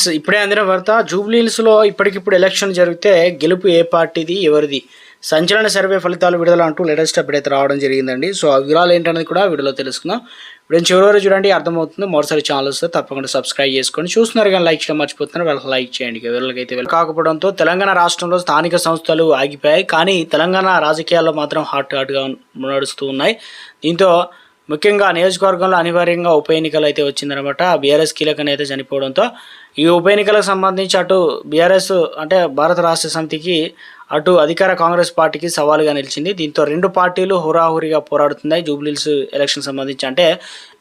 Friends ఇప్పుడే అందిన వార్త జూబ్లీహిల్స్లో ఇప్పటికిప్పుడు ఎలక్షన్ జరిగితే గెలుపు ఏ పార్టీది ఎవరిది? సంచలన సర్వే ఫలితాలు విడుదల అంటూ లేటెస్ట్ అప్డేట్ అయితే రావడం జరిగిందండి. సో ఆ వివరాలు ఏంటనేది కూడా వీడియోలో తెలుసుకుందాం. ఇప్పుడు చివరి వరకు చూడండి అర్థమవుతుంది. మరోసారి ఛానల్ వస్తే తప్పకుండా సబ్స్క్రైబ్ చేసుకోండి చూస్తున్నారు కానీ లైక్ చేయడం మర్చిపోతున్నారు. వాళ్ళకి లైక్ చేయండి. వీళ్ళకి అయితే వెళ్ళి కాకపోవడంతో తెలంగాణ రాష్ట్రంలో స్థానిక సంస్థలు ఆగిపోయాయి. కానీ తెలంగాణ రాజకీయాల్లో మాత్రం హాట్ హాట్గా నడుస్తూ ఉన్నాయి. దీంతో ముఖ్యంగా నియోజకవర్గంలో అనివార్యంగా ఉప ఎన్నికలు అయితే వచ్చిందనమాట బీఆర్ఎస్ కీలక నేత చనిపోవడంతో ఈ ఉప ఎన్నికలకు సంబంధించి అటు బీఆర్ఎస్ అంటే భారత రాష్ట్ర సమితికి అటు అధికార కాంగ్రెస్ పార్టీకి సవాలుగా నిలిచింది. దీంతో రెండు పార్టీలు హురాహురిగా పోరాడుతున్నాయి. జూబ్లీల్స్ ఎలక్షన్ సంబంధించి అంటే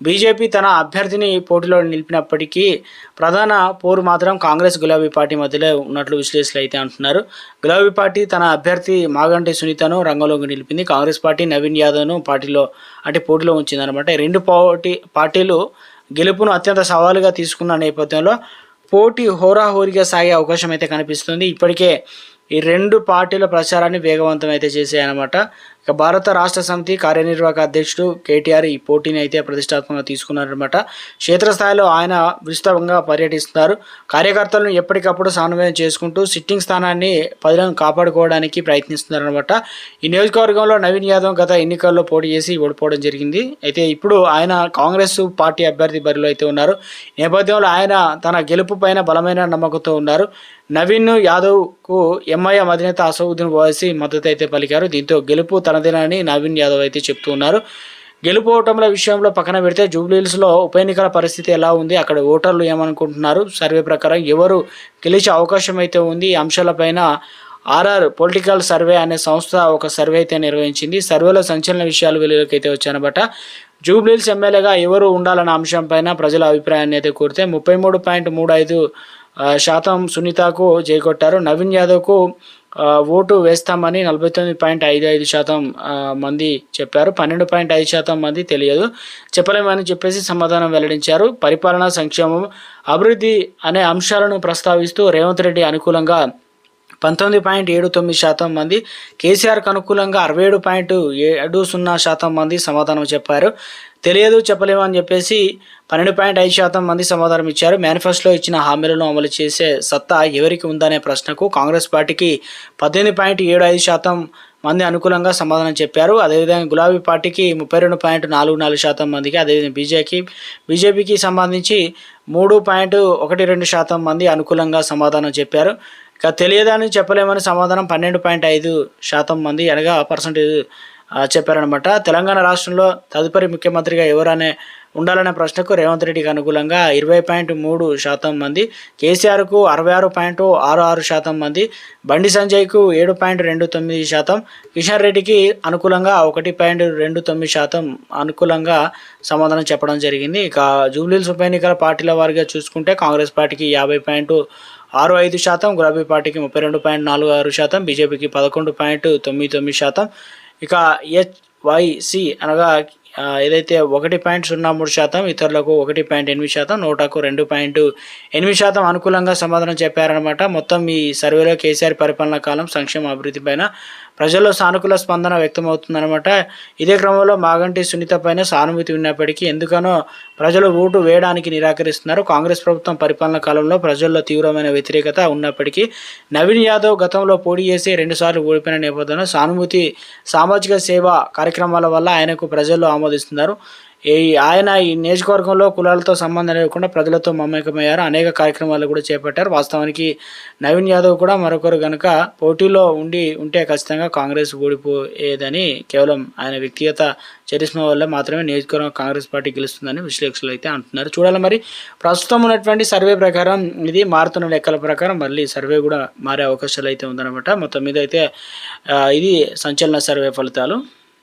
బీజేపీ తన అభ్యర్థిని పోటీలో నిలిపినప్పటికీ ప్రధాన పోరు మాత్రం కాంగ్రెస్ గులాబీ పార్టీ మధ్యలో ఉన్నట్లు విశ్లేషకులు అయితే అంటున్నారు. గులాబీ పార్టీ తన అభ్యర్థి మాగంటి సునీతను రంగంలోకి నిలిపింది. కాంగ్రెస్ పార్టీ నవీన్ యాదవ్ను పార్టీలో అంటే పోటీలో ఉంచిందనమాట రెండు పార్టీ పార్టీలు గెలుపును అత్యంత సవాలుగా తీసుకున్న నేపథ్యంలో పోటీ హోరాహోరీగా సాగే అవకాశం అయితే కనిపిస్తుంది. ఇప్పటికే ఈ రెండు పార్టీల ప్రచారాన్ని వేగవంతం అయితే చేశాయన్నమాట. ఇక భారత రాష్ట్ర సమితి కార్యనిర్వాహక అధ్యక్షుడు కేటీఆర్ ఈ పోటీని అయితే ప్రతిష్టాత్మకంగా తీసుకున్నారనమాట క్షేత్రస్థాయిలో ఆయన విస్తృతంగా పర్యటిస్తున్నారు. కార్యకర్తలను ఎప్పటికప్పుడు సమన్వయం చేసుకుంటూ సిట్టింగ్ స్థానాన్ని పదులను కాపాడుకోవడానికి ప్రయత్నిస్తున్నారనమాట ఈ నియోజకవర్గంలో నవీన్ యాదవ్ గత ఎన్నికల్లో పోటీ చేసి ఓడిపోవడం జరిగింది. అయితే ఇప్పుడు ఆయన కాంగ్రెస్ పార్టీ అభ్యర్థి బరిలో అయితే ఉన్నారు. నేపథ్యంలో ఆయన తన గెలుపు పైన బలమైన నమ్మకంతో ఉన్నారు. నవీన్ యాదవ్కు ఎంఐఎం అధినేత అసౌద్దీన్ ఓవైసీ మద్దతు అయితే పలికారు. దీంతో గెలుపు తన తనదేనని నవీన్ యాదవ్ అయితే చెప్తూ ఉన్నారు. గెలుపు ఓటముల విషయంలో పక్కన పెడితే జూబ్లీహిల్స్లో ఉప ఎన్నికల పరిస్థితి ఎలా ఉంది? అక్కడ ఓటర్లు ఏమనుకుంటున్నారు? సర్వే ప్రకారం ఎవరు గెలిచే అవకాశం అయితే ఉంది? ఈ అంశాలపైన ఆర్ఆర్ పొలిటికల్ సర్వే అనే సంస్థ ఒక సర్వే అయితే నిర్వహించింది. సర్వేలో సంచలన విషయాలు వెలుగులోకి అయితే వచ్చానమాట జూబ్లీహిల్స్ ఎమ్మెల్యేగా ఎవరు ఉండాలన్న అంశంపైన ప్రజల అభిప్రాయాన్ని అయితే కోరితే ముప్పై మూడు పాయింట్ మూడు ఐదు శాతం సునీతకు చేకొట్టారు. నవీన్ యాదవ్కు ఓటు వేస్తామని నలభై తొమ్మిది పాయింట్ ఐదు ఐదు శాతం మంది చెప్పారు. పన్నెండు పాయింట్ ఐదు శాతం మంది తెలియదు. చెప్పలేమని చెప్పేసి సమాధానం వెల్లడించారు. పరిపాలన సంక్షేమం అభివృద్ధి అనే అంశాలను ప్రస్తావిస్తూ రేవంత్ రెడ్డి అనుకూలంగా పంతొమ్మిది పాయింట్ ఏడు తొమ్మిది శాతం మంది కేసీఆర్కు అనుకూలంగా అరవై ఏడు పాయింట్ ఏడు సున్నా శాతం మంది సమాధానం చెప్పారు. తెలియదు చెప్పలేము అని చెప్పేసి పన్నెండు పాయింట్ ఐదు శాతం మంది సమాధానం ఇచ్చారు. మేనిఫెస్టోలో ఇచ్చిన హామీలను అమలు చేసే సత్తా ఎవరికి ఉందనే ప్రశ్నకు కాంగ్రెస్ పార్టీకి పద్దెనిమిది పాయింట్ ఏడు ఐదు శాతం మంది అనుకూలంగా సమాధానం చెప్పారు. అదేవిధంగా గులాబీ పార్టీకి ముప్పై రెండు పాయింట్ నాలుగు నాలుగు శాతం మందికి అదేవిధంగా బీజేపీకి బీజేపీకి సంబంధించి మూడు పాయింట్ ఒకటి రెండు శాతం మంది అనుకూలంగా సమాధానం చెప్పారు. ఇక తెలియదని చెప్పలేమని సమాధానం పన్నెండు పాయింట్ ఐదు శాతం మంది అనగా పర్సంటేజ్ చెప్పారనమాట తెలంగాణ రాష్ట్రంలో తదుపరి ముఖ్యమంత్రిగా ఎవరనే ఉండాలనే ప్రశ్నకు రేవంత్ రెడ్డికి అనుకూలంగా ఇరవై పాయింట్ మూడు శాతం మంది కేసీఆర్కు అరవై ఆరు పాయింట్ ఆరు ఆరు శాతం మంది బండి సంజయ్కు ఏడు పాయింట్ రెండు తొమ్మిది శాతం కిషన్ రెడ్డికి అనుకూలంగా ఒకటి పాయింట్ రెండు తొమ్మిది శాతం అనుకూలంగా సమాధానం చెప్పడం జరిగింది. ఇక జూబ్లీహిల్స్ ఉప ఎన్నికల పార్టీల వారిగా చూసుకుంటే కాంగ్రెస్ పార్టీకి యాభై పాయింట్ ఆరు ఐదు శాతం గులాబీ పార్టీకి ముప్పై రెండు పాయింట్ నాలుగు ఆరు శాతం బీజేపీకి పదకొండు పాయింట్ తొమ్మిది తొమ్మిది శాతం ఇక హెచ్వైసి అనగా ఏదైతే ఒకటి పాయింట్ సున్నా మూడు శాతం ఇతరులకు ఒకటి పాయింట్ ఎనిమిది శాతం నోటాకు రెండు పాయింట్ ఎనిమిది శాతం అనుకూలంగా సమాధానం చెప్పారనమాట మొత్తం ఈ సర్వేలో కేసీఆర్ పరిపాలనా కాలం సంక్షేమ అభివృద్ధి పైన ప్రజల్లో సానుకూల స్పందన వ్యక్తమవుతుందనమాట ఇదే క్రమంలో మాగంటి సునీత పైన సానుభూతి ఉన్నప్పటికీ ఎందుకనో ప్రజలు ఓటు వేయడానికి నిరాకరిస్తున్నారు. కాంగ్రెస్ ప్రభుత్వం పరిపాలన కాలంలో ప్రజల్లో తీవ్రమైన వ్యతిరేకత ఉన్నప్పటికీ నవీన్ యాదవ్ గతంలో పోటీ చేసి రెండుసార్లు ఓడిపోయిన నేపథ్యంలో సానుభూతి సామాజిక సేవ కార్యక్రమాల వల్ల ఆయనకు ప్రజల్లో ఆమోదిస్తున్నారు. ఈ ఆయన ఈ నియోజకవర్గంలో కులాలతో సంబంధం లేకుండా ప్రజలతో మమేకమయ్యారు. అనేక కార్యక్రమాలు కూడా చేపట్టారు. వాస్తవానికి నవీన్ యాదవ్ కూడా మరొకరు గనక పోటీలో ఉండి ఉంటే ఖచ్చితంగా కాంగ్రెస్ ఓడిపోయేదని కేవలం ఆయన వ్యక్తిగత చరిష్మా వల్ల మాత్రమే నియోజకవర్గం కాంగ్రెస్ పార్టీ గెలుస్తుందని విశ్లేషకులు అయితే అంటున్నారు. చూడాలి మరి. ప్రస్తుతం ఉన్నటువంటి సర్వే ప్రకారం ఇది మారుతున్న లెక్కల ప్రకారం మళ్ళీ సర్వే కూడా మారే అవకాశాలు అయితే ఉందన్నమాట. మొత్తం మీద అయితే ఇది సంచలన సర్వే ఫలితాలు.